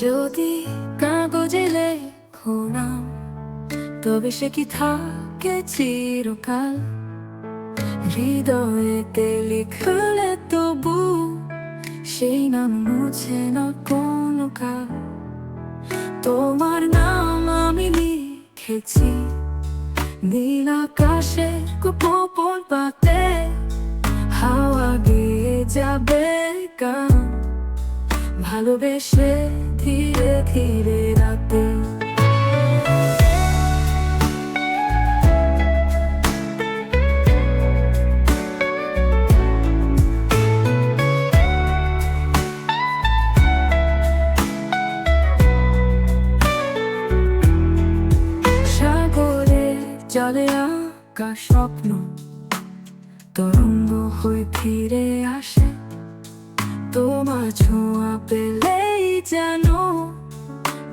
যদি কাগজে লেখো নাম তবে সে কি থাকে চিরকাল? হৃদয়েতে লিখলে তবু সেই নাম মুছে না কোনো কাল। তোমার নাম আমি লিখেছি, নীল আকাশে গোপন পাতে। ভালোবেসে ধীরে ধীরে সাগরে জলে আঁকা স্বপ্ন তরঙ্গ হয়ে ফিরে আসে।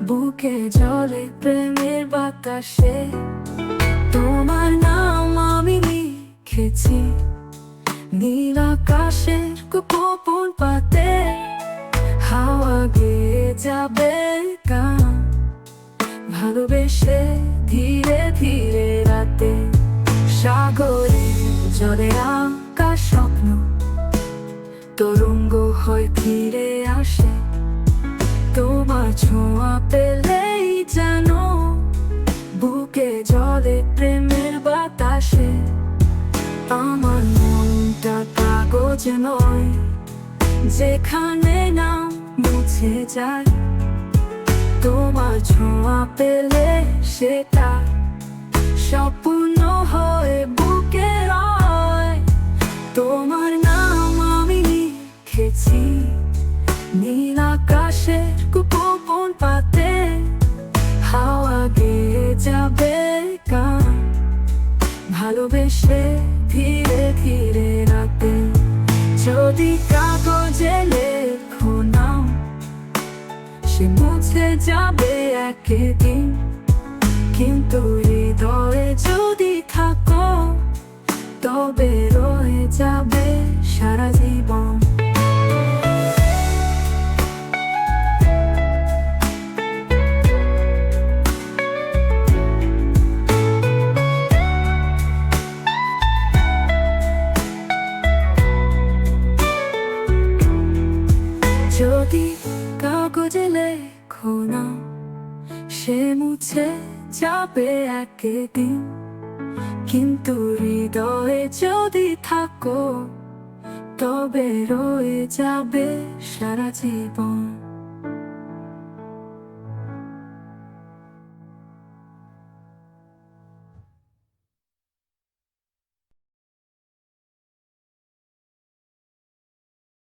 বুকে জলে প্রেমের বাতাসে। তোমার নাম আমি লিখেছি। নীল আকাশের গোপন পাতে। হাওয়া গেয়ে যাবে গান ভালোবেসে ধীরে ধীরে রাতে। সাগরে জলে আঁকা স্বপ্ন। তরঙ্গ হয়ে ফিরে আসে। তোমার ছোঁয়া পেলেই জানো বুকে জলে প্রেমের বাতাসে আমার মনটা কাগজ নয়, যেখানে নাম মুছে যায়। তোমার ছোঁয়া পেলে সেটা স্বপ্ন হয়ে। নীল আকাশের গোপন পাতে, হাওয়া যাবে ভালোবেসে ধীরে ধীরে যদি কাগজে লেখো সে যাবে কিন্তু যদি থাকো, তবে যদি সে মুছে যাবে কিন্তু হৃদয়ে যদি থাকো তবে রয়ে যাবে সারা জীবন।